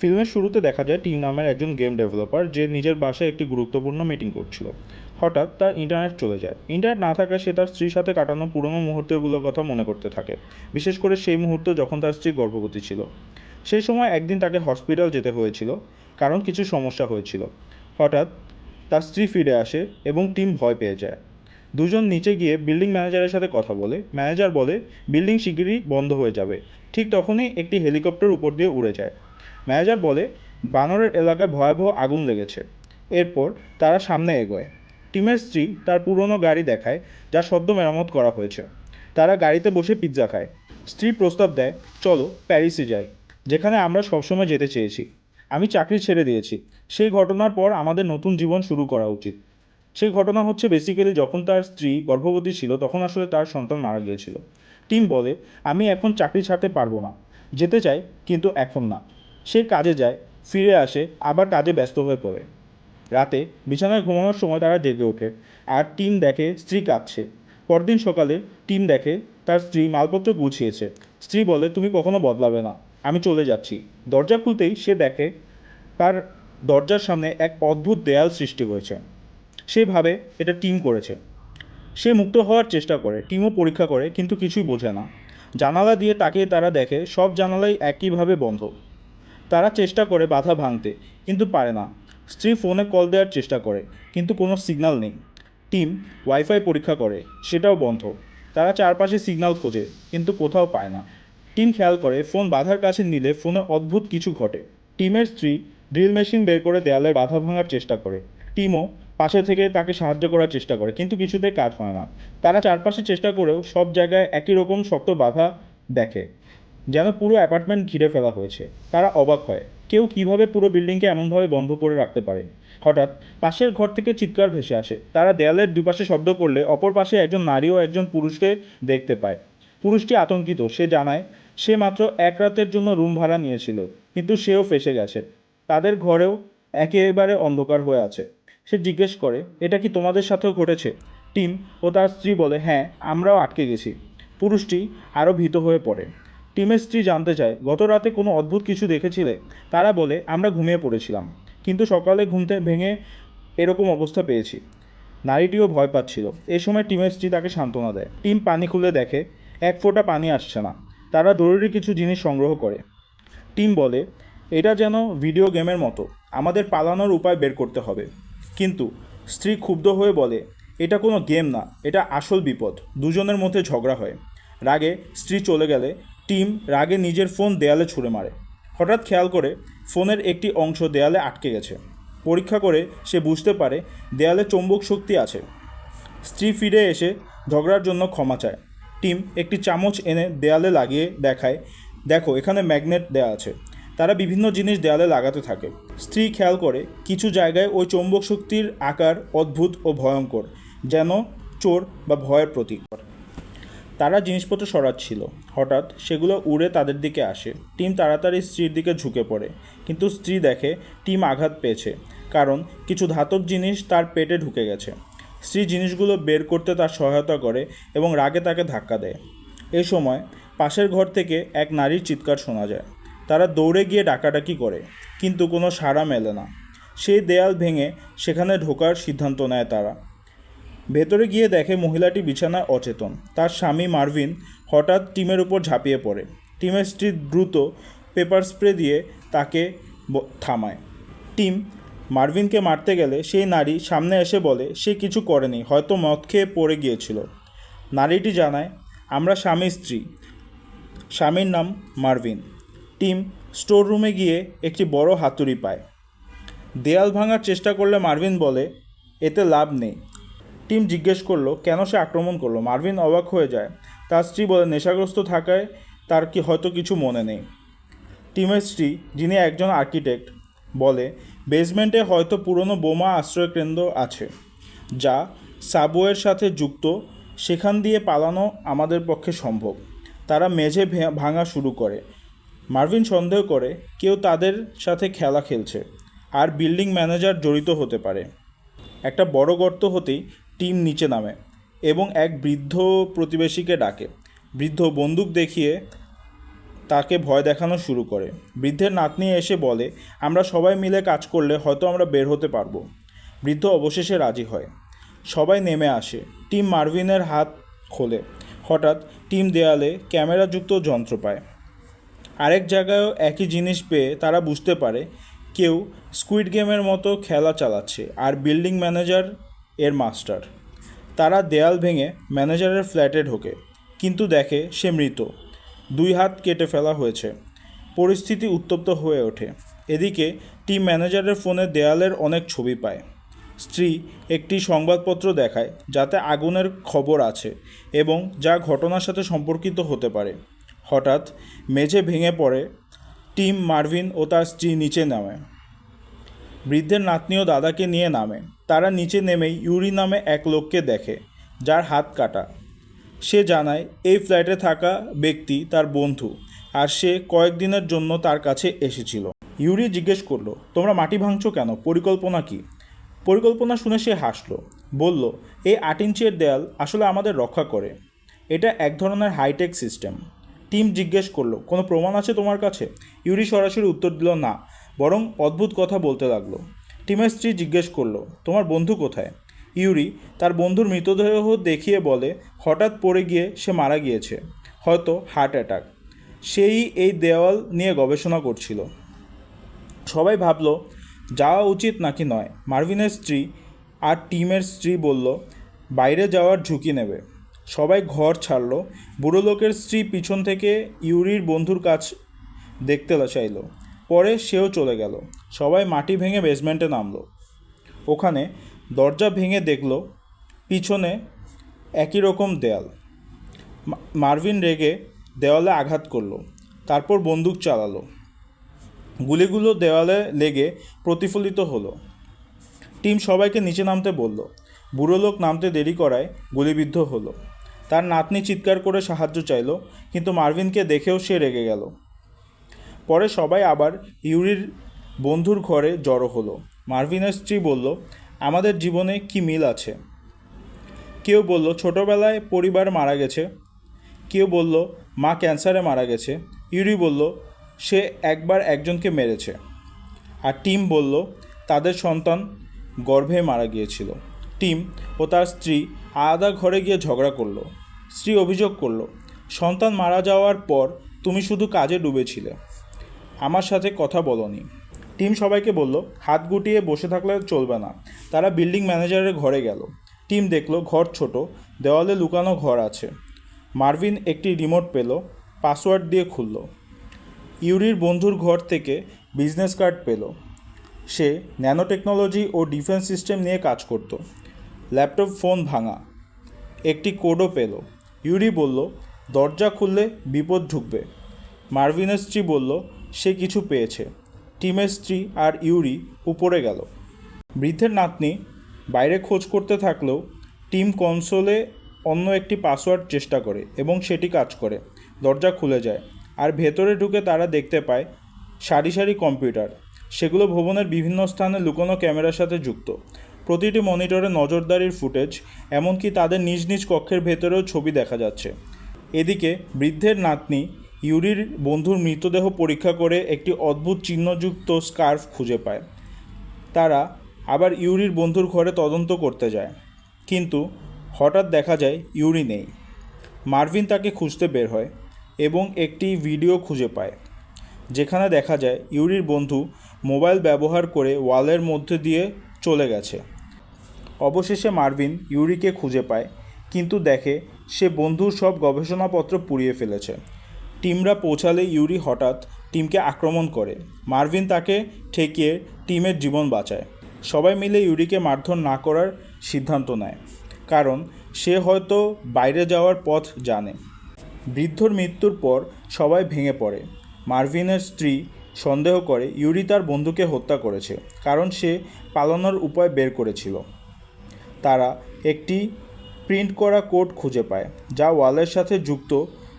ফিল্মের শুরুতে দেখা যায় টিম নামের একজন গেম ডেভেলপার যে নিজের বাসায় একটি গুরুত্বপূর্ণ মিটিং করছিল। হঠাৎ তার ইন্টারনেট চলে যায়। ইন্টারনেট না থাকায় সে তার স্ত্রীর সাথে কাটানো পুরনো মুহূর্তগুলোর কথা মনে করতে থাকে। বিশেষ করে সেই মুহূর্ত যখন তার স্ত্রী গর্ভবতী ছিল। সেই সময় একদিন তাকে হসপিটাল যেতে হয়েছিল, কারণ কিছু সমস্যা হয়েছিল। হঠাৎ তার স্ত্রী ফিরে আসে এবং টিম ভয় পেয়ে যায়। দুজন নিচে গিয়ে বিল্ডিং ম্যানেজারের সাথে কথা বলে। ম্যানেজার বলে, বিল্ডিং শিগগিরই বন্ধ হয়ে যাবে। ঠিক তখনই একটি হেলিকপ্টার উপর দিয়ে উড়ে যায়। ম্যানেজার বলে, বানরের এলাকায় ভয়াবহ আগুন লেগেছে। এরপর তারা সামনে এগোয়। টিমের স্ত্রী তার পুরনো গাড়ি দেখায়, যা সদ্য মেরামত করা হয়েছে। তারা গাড়িতে বসে পিৎজা খায়। স্ত্রী প্রস্তাব দেয়, চলো প্যারিসে যাই, যেখানে আমরা সবসময় যেতে চেয়েছি। আমি চাকরি ছেড়ে দিয়েছি। সেই ঘটনার পর আমাদের নতুন জীবন শুরু করা উচিত। সেই ঘটনা হচ্ছে বেসিক্যালি যখন তার স্ত্রী গর্ভবতী ছিল, তখন আসলে তার সন্তান মারা গিয়েছিল। টিম বলে, আমি এখন চাকরি ছাড়তে পারব না। যেতে চাই, কিন্তু এখন না। সে কাজে যায়, ফিরে আসে, আবার কাজে ব্যস্ত হয়ে পড়ে। রাতে বিছানায় ঘুমানোর সময় তারা জেগে ওঠে আর টিম দেখে স্ত্রী কাঁদছে। পরদিন সকালে টিম দেখে তার স্ত্রী মালপত্র গুছিয়েছে। স্ত্রী বলে, তুমি কখনো বদলাবে না, আমি চলে যাচ্ছি। দরজা খুলতেই সে দেখে তার দরজার সামনে এক অদ্ভুত দেয়াল সৃষ্টি হয়েছে। সে ভাবে এটা টিম করেছে। সে মুক্ত হওয়ার চেষ্টা করে, টিমও পরীক্ষা করে, কিন্তু কিছুই বোঝে না। জানালা দিয়ে তাকিয়ে তারা দেখে, সব জানালাই একইভাবে বন্ধ। তারা চেষ্টা করে বাধা ভাঙতে, কিন্তু পারে না। স্ত্রী ফোনে কল দেওয়ার চেষ্টা করে, কিন্তু কোনো সিগন্যাল নেই। টিম ওয়াইফাই পরীক্ষা করে, সেটাও বন্ধ। তারা চারপাশে সিগন্যাল খোঁজে, কিন্তু কোথাও পায় না। টিম খেয়াল করে, ফোন বাধার কাছে নিলে ফোনে অদ্ভুত কিছু ঘটে। টিমের স্ত্রী ড্রিল মেশিন বের করে দেয়ালের বাধা ভাঙার চেষ্টা করে। টিমও পাশে থেকে তাকে সাহায্য করার চেষ্টা করে, কিন্তু কিছুতেই কাজ হয় না। তারা চারপাশে চেষ্টা করেও সব জায়গায় একই রকম শক্ত বাধা দেখে। যেন পুরো অ্যাপার্টমেন্ট ঘিরে ফেলা হয়েছে। তারা অবাক হয়, কেউ কীভাবে পুরো বিল্ডিংকে এমনভাবে বন্ধ করে রাখতে পারে? হঠাৎ পাশের ঘর থেকে চিৎকার ভেসে আসে। তারা দেয়ালের দুপাশে শব্দ করলে অপর পাশে একজন নারী ও একজন পুরুষকে দেখতে পায়। পুরুষটি আতঙ্কিত, সে জানায়, সে মাত্র এক রাতের জন্য রুম ভাড়া নিয়েছিল, কিন্তু সেও ফেসে গেছে। তাদের ঘরেও একেবারে অন্ধকার হয়ে আছে। সে জিজ্ঞেস করে, এটা কি তোমাদের সাথেও ঘটেছে? টিম ও তার স্ত্রী বলে হ্যাঁ আমরাও আটকে গেছি। পুরুষটি আরও ভীত হয়ে পড়ে। টিমের স্ত্রী জানতে চায় গত রাতে কোনো অদ্ভুত কিছু দেখেছিলে? তারা বলে, আমরা ঘুমিয়ে পড়েছিলাম। কিন্তু সকালে ঘুমতে ভেঙে এরকম অবস্থা পেয়েছি। নারীটিও ভয় পাচ্ছিল। এ সময় টিমের স্ত্রী তাকে সান্ত্বনা দেয়। টিম পানি খুলে দেখে, এক ফোঁটা পানি আসছে না। তারা জরুরি কিছু জিনিস সংগ্রহ করে। টিম বলে, এটা যেন ভিডিও গেমের মতো। আমাদের পালানোর উপায় বের করতে হবে। কিন্তু স্ত্রী ক্ষুব্ধ হয়ে বলে, এটা কোনো গেম না। এটা আসল বিপদ। দুজনের মধ্যে ঝগড়া হয়। রাগে স্ত্রী চলে গেলে টিম রাগে নিজের ফোন দেয়ালে ছুঁড়ে মারে। হঠাৎ খেয়াল করে ফোনের একটি অংশ দেয়ালে আটকে গেছে। পরীক্ষা করে সে বুঝতে পারে দেয়ালে চৌম্বক শক্তি আছে। স্ত্রী ফিরে এসে ঝগড়ার জন্য ক্ষমা চায়। টিম একটি চামচ এনে দেয়ালে লাগিয়ে দেখায়, দেখো, এখানে ম্যাগনেট দেয়া আছে। তারা বিভিন্ন জিনিস দেয়ালে লাগাতে থাকে। স্ত্রী খেয়াল করে কিছু জায়গায় ওই চৌম্বক শক্তির আকার অদ্ভুত ও ভয়ঙ্কর, যেন চোর বা ভয়ের প্রতীক। তারা জিনিসপত্র সরাচ্ছিল। হঠাৎ সেগুলো উড়ে তাদের দিকে আসে। টিম তাড়াতাড়ি স্ত্রীর দিকে ঝুঁকে পড়ে। কিন্তু স্ত্রী দেখে টিম আঘাত পেয়েছে, কারণ কিছু ধাতব জিনিস তার পেটে ঢুকে গেছে। স্ত্রী জিনিসগুলো বের করতে তার সহায়তা করে এবং রাগে তাকে ধাক্কা দেয়। এই সময় পাশের ঘর থেকে এক নারীর চিৎকার শোনা যায়। তারা দৌড়ে গিয়ে ডাকাডাকি করে, কিন্তু কোনো সাড়া মেলে না। সেই দেয়াল ভেঙে সেখানে ঢোকার সিদ্ধান্ত নেয় তারা। ভেতরে গিয়ে দেখে মহিলাটি বিছানায় অচেতন। তার স্বামী মার্ভিন হঠাৎ টিমের উপর ঝাঁপিয়ে পড়ে। টিমের স্ত্রী দ্রুত পেপার স্প্রে দিয়ে তাকে থামায়। টিম মার্ভিনকে মারতে গেলে সেই নারী সামনে এসে বলে, সে কিছু করেনি, হয়তো মদ খেয়ে পড়ে গিয়েছিল। নারীটি জানায়, আমরা স্বামী স্ত্রী। স্বামীর নাম মার্ভিন। টিম স্টোর রুমে গিয়ে একটি বড় হাতুড়ি পায়। দেয়াল ভাঙার চেষ্টা করলে মার্ভিন বলে, এতে লাভ নেই। টিম জিজ্ঞেস করল, কেন সে আক্রমণ করল? মার্ভিন অবাক হয়ে যায়। তার স্ত্রী বলে, নেশাগ্রস্ত থাকায় তার কি হয়তো কিছু মনে নেই। টিমের স্ত্রী, যিনি একজন আর্কিটেক্ট, বলে, বেসমেন্টে হয়তো পুরনো বোমা আশ্রয়কেন্দ্র আছে, যা সাবওয়ের সাথে যুক্ত। সেখান দিয়ে পালানো আমাদের পক্ষে সম্ভব। তারা মেঝে ভাঙা শুরু করে। মার্ভিন সন্দেহ করে, কেউ তাদের সাথে খেলা খেলছে, আর বিল্ডিং ম্যানেজার জড়িত হতে পারে। একটা বড় গর্ত হতেই টিম নিচে নামে এবং এক বৃদ্ধ প্রতিবেশীকে ডাকে। বৃদ্ধ বন্দুক দেখিয়ে তাকে ভয় দেখানো শুরু করে। বৃদ্ধের নাতনি এসে বলে, আমরা সবাই মিলে কাজ করলে হয়তো আমরা বের হতে পারব। বৃদ্ধ অবশেষে রাজি হয়। সবাই নেমে আসে। টিম মার্ভিনের হাত খোলে। হঠাৎ টিম দেয়ালে ক্যামেরাযুক্ত যন্ত্র পায়। আরেক জায়গায়ও একই জিনিস পেয়ে তারা বুঝতে পারে, কেউ স্কুইড গেমের মতো খেলা চালাচ্ছে। আর বিল্ডিং ম্যানেজার এর মাস্টার। তারা দেয়াল ভেঙে ম্যানেজারের ফ্ল্যাটে ঢোকে, কিন্তু দেখে সে মৃত। দুই হাত কেটে ফেলা হয়েছে। পরিস্থিতি উত্তপ্ত হয়ে ওঠে। এদিকে টিম ম্যানেজারের ফোনে দেয়ালের অনেক ছবি পায়। স্ত্রী একটি সংবাদপত্র দেখায় যাতে আগুনের খবর আছে এবং যা ঘটনার সাথে সম্পর্কিত হতে পারে। হঠাৎ মেঝে ভেঙে পড়ে, টিম মার্ভিন ও তার স্ত্রী নিচে নামে। বৃদ্ধের নাতনি ও দাদাকে নিয়ে নামে। তারা নিচে নেমেই ইউরি নামে এক লোককে দেখে, যার হাত কাটা। সে জানায়, এই ফ্ল্যাটে থাকা ব্যক্তি তার বন্ধু আর সে কয়েকদিনের জন্য তার কাছে এসেছিল। ইউরি জিজ্ঞেস করল, তোমরা মাটি ভাঙছো কেন? পরিকল্পনা কি? পরিকল্পনা শুনে সে হাসলো, বলল, এই আট ইঞ্চের দেয়াল আসলে আমাদের রক্ষা করে। এটা এক ধরনের হাইটেক সিস্টেম। টিম জিজ্ঞেস করল, কোনো প্রমাণ আছে তোমার কাছে? ইউরি সরাসরি উত্তর দিল, না। বরং অদ্ভুত কথা বলতে লাগল। টিমের স্ত্রী জিজ্ঞেস করল, তোমার বন্ধু কোথায়? ইউরি তার বন্ধুর মৃতদেহ দেখিয়ে বলে, হঠাৎ পড়ে গিয়ে সে মারা গিয়েছে, হয়তো হার্ট অ্যাটাক। সেই এই দেওয়াল নিয়ে গবেষণা করছিল। সবাই ভাবলো, যাওয়া উচিত নাকি নয়? মার্ভিনের স্ত্রী আর টিমের স্ত্রী বলল, বাইরে যাওয়ার ঝুঁকি নেবে। সবাই ঘর ছাড়লো, বুড়ো লোকের স্ত্রী পিছন থেকে ইউরির বন্ধুর কাছ দেখতে চাইলো, পরে সেও চলে গেল। সবাই মাটি ভেঙে বেসমেন্টে নামলো। ওখানে দরজা ভেঙে দেখল পিছনে একই রকম দেয়াল। মার্ভিন রেগে দেওয়ালে আঘাত করল, তারপর বন্দুক চালালো। গুলিগুলো দেওয়ালে লেগে প্রতিফলিত হলো। টিম সবাইকে নিচে নামতে বলল। বুড়ো লোক নামতে দেরি করায় গুলিবিদ্ধ হলো। তার নাতনি চিৎকার করে সাহায্য চাইলো, কিন্তু মার্ভিনকে দেখেও সে রেগে গেল। পরে সবাই আবার ইউরির বন্ধুর ঘরে জড়ো হলো। মার্ভিনের স্ত্রী বলল, আমাদের জীবনে কি মিল আছে? কেউ বলল, ছোটবেলায় পরিবার মারা গেছে। কেউ বলল, মা ক্যান্সারে মারা গেছে। ইউরি বলল, সে একবার একজনকে মেরেছে। আর টিম বলল, তাদের সন্তান গর্ভে মারা গিয়েছিল। টিম ও তার স্ত্রী আলাদা ঘরে গিয়ে ঝগড়া করল। স্ত্রী অভিযোগ করল, সন্তান মারা যাওয়ার পর তুমি শুধু কাজে ডুবেছিলে। আমার সাথে কথা বলনি। টিম সবাইকে বলল, হাত গুটিয়ে বসে থাকলে চলবে না। তারা বিল্ডিং ম্যানেজারের ঘরে গেল। টিম দেখল, ঘর ছোট, দেওয়ালে লুকানো ঘর আছে। মার্ভিন একটি রিমোট পেল, পাসওয়ার্ড দিয়ে খুলল। ইউরির বন্ধুর ঘর থেকে বিজনেস কার্ড পেল। সে ন্যানো টেকনোলজি ও ডিফেন্স সিস্টেম নিয়ে কাজ করত। ল্যাপটপ ফোন ভাঙা। একটি কোডও পেল। ইউরি বলল, দরজা খুললে বিপদ ঢুকবে। মার্ভিনের স্ত্রী বলল, সে কিছু পেয়েছে। টিমের স্ত্রী আর ইউরি উপরে গেল। বৃদ্ধের নাতনি বাইরে খোঁজ করতে থাকলেও টিম কনসোলে অন্য একটি পাসওয়ার্ড চেষ্টা করে এবং সেটি কাজ করে। দরজা খুলে যায় আর ভেতরে ঢুকে তারা দেখতে পায় সারি সারি কম্পিউটার। সেগুলো ভবনের বিভিন্ন স্থানে লুকোনো ক্যামেরার সাথে যুক্ত। প্রতিটি মনিটরে নজরদারির ফুটেজ, এমনকি তাদের নিজ নিজ কক্ষের ভেতরেও ছবি দেখা যাচ্ছে। এদিকে বৃদ্ধের নাতনি ইউরির বন্ধুর মৃতদেহ পরীক্ষা করে একটি অদ্ভুত চিহ্নযুক্ত স্কার্ফ খুঁজে পায়। তারা আবার ইউরির বন্ধুর ঘরে তদন্ত করতে যায়। কিন্তু হঠাৎ দেখা যায় ইউরি নেই। মার্ভিন তাকে খুঁজতে বের হয় এবং একটি ভিডিও খুঁজে পায়, যেখানে দেখা যায় ইউরির বন্ধু মোবাইল ব্যবহার করে ওয়ালের মধ্যে দিয়ে চলে গেছে। অবশেষে মার্ভিন ইউরিকে খুঁজে পায়, কিন্তু দেখে সে বন্ধুর সব গবেষণাপত্র পুড়িয়ে ফেলেছে। টিমরা পৌঁছালে ইউরি হঠাৎ টিমকে আক্রমণ করে। মার্ভিন তাকে ঠেকিয়ে টিমের জীবন বাঁচায়। সবাই মিলে ইউরিকে মারধর না করার সিদ্ধান্ত নেয়, কারণ সে হয়তো বাইরে যাওয়ার পথ জানে। বৃদ্ধর মৃত্যুর পর সবাই ভেঙে পড়ে। মার্ভিনের স্ত্রী সন্দেহ করে ইউরি তার বন্ধুকে হত্যা করেছে, কারণ সে পালানোর উপায় বের করেছিল। তারা একটি প্রিন্ট করা কোড খুঁজে পায়, যা ওয়ালের সাথে যুক্ত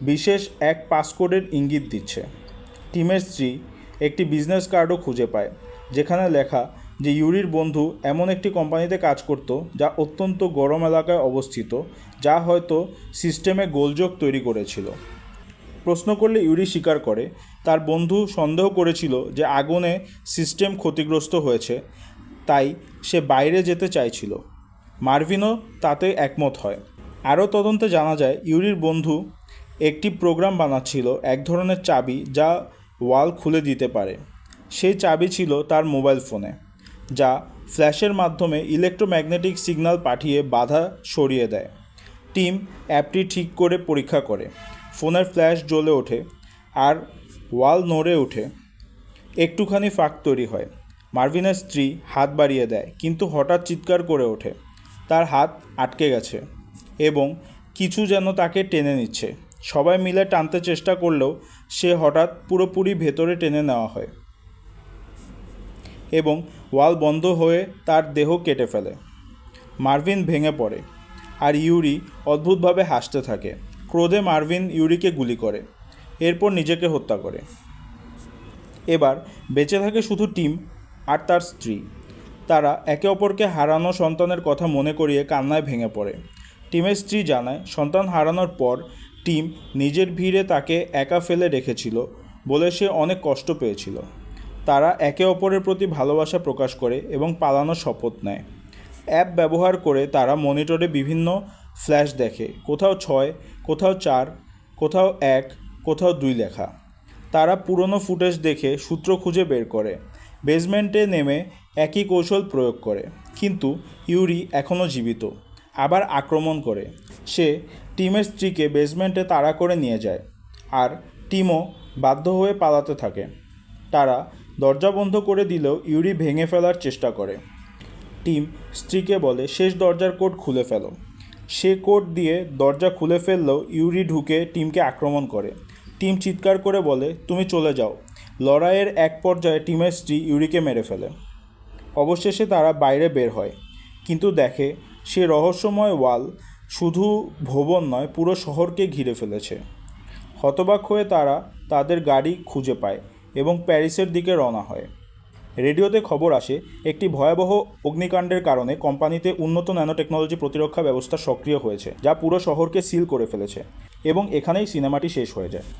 বিশেষ এক পাসকোডের ইঙ্গিত দিচ্ছে। টিমের স্ত্রী একটি বিজনেস কার্ডও খুঁজে পায়, যেখানে লেখা যে ইউরির বন্ধু এমন একটি কোম্পানিতে কাজ করত যা অত্যন্ত গরম এলাকায় অবস্থিত, যা হয়তো সিস্টেমে গোলযোগ তৈরি করেছিল। প্রশ্ন করলে ইউরি স্বীকার করে, তার বন্ধু সন্দেহ করেছিল যে আগুনে সিস্টেম ক্ষতিগ্রস্ত হয়েছে, তাই সে বাইরে যেতে চাইছিল। মার্ভিনও তাতে একমত হয়। আরও তদন্তে জানা যায়, ইউরির বন্ধু একটি প্রোগ্রাম বানাচ্ছিল এক ধরনের চাবি যা ওয়াল খুলে দিতে পারে। সেই চাবি ছিল তার মোবাইল ফোনে, যা ফ্ল্যাশের মাধ্যমে ইলেকট্রোম্যাগনেটিক সিগন্যাল পাঠিয়ে বাধা সরিয়ে দেয়। টিম অ্যাপটি ঠিক করে পরীক্ষা করে। ফোনের ফ্ল্যাশ জ্বলে ওঠে আর ওয়াল নড়ে ওঠে। একটুখানি ফাঁক তৈরি হয়। মার্ভিনের স্ত্রী হাত বাড়িয়ে দেয়, কিন্তু হঠাৎ চিৎকার করে ওঠে। তার হাত আটকে গেছে এবং কিছু যেন তাকে টেনে নিচ্ছে। সবাই মিলে টানতে চেষ্টা করলেও সে হঠাৎ পুরোপুরি ভেতরে টেনে নেওয়া হয় এবং ওয়াল বন্ধ হয়ে তার দেহ কেটে ফেলে। মার্ভিন ভেঙে পড়ে আর ইউরি অদ্ভুতভাবে হাসতে থাকে। ক্রোধে মার্ভিন ইউরিকে গুলি করে, এরপর নিজেকে হত্যা করে। এবার বেঁচে থাকে শুধু টিম আর তার স্ত্রী। তারা একে অপরকে হারানো সন্তানের কথা মনে করিয়ে কান্নায় ভেঙে পড়ে। টিমের স্ত্রী জানায়, সন্তান হারানোর পর টিম নিজের ভিড়ে তাকে একা ফেলে রেখেছিল বলে সে অনেক কষ্ট পেয়েছিল। তারা একে অপরের প্রতি ভালোবাসা প্রকাশ করে এবং পালানোর শপথ নেয়। অ্যাপ ব্যবহার করে তারা মনিটরে বিভিন্ন ফ্ল্যাশ দেখে, কোথাও ছয়, কোথাও চার, কোথাও এক, কোথাও দুই লেখা। তারা পুরনো ফুটেজ দেখে সূত্র খুঁজে বের করে। বেসমেন্টে নেমে একই কৌশল প্রয়োগ করে, কিন্তু ইউরি এখনও জীবিত, আবার আক্রমণ করে। সে টিমের স্ত্রীকে বেসমেন্টে তাড়া করে নিয়ে যায় আর টিমও বাধ্য হয়ে পালাতে থাকে। তারা দরজা বন্ধ করে দিলেও ইউরি ভেঙে ফেলার চেষ্টা করে। টিম স্ত্রীকে বলে, শেষ দরজার কোড খুলে ফেলো। সে কোড দিয়ে দরজা খুলে ফেললেও ইউরি ঢুকে টিমকে আক্রমণ করে। টিম চিৎকার করে বলে, তুমি চলে যাও। লড়াইয়ের এক পর্যায়ে টিমের স্ত্রী ইউরিকে মেরে ফেলে। অবশেষে তারা বাইরে বের হয়। কিন্তু দেখে সে রহস্যময় ওয়াল শুধু ভবন নয়, পুরো শহরকে ঘিরে ফেলেছে। হতবাক হয়ে তারা তাদের গাড়ি খুঁজে পায় এবং প্যারিসের দিকে রওনা হয়। রেডিওতে খবর আসে, একটি ভয়াবহ অগ্নিকাণ্ডের কারণে কোম্পানিতে উন্নত ন্যানো টেকনোলজি প্রতিরক্ষা ব্যবস্থা সক্রিয় হয়েছে, যা পুরো শহরকে সিল করে ফেলেছে এবং এখানেই সিনেমাটি শেষ হয়ে যায়।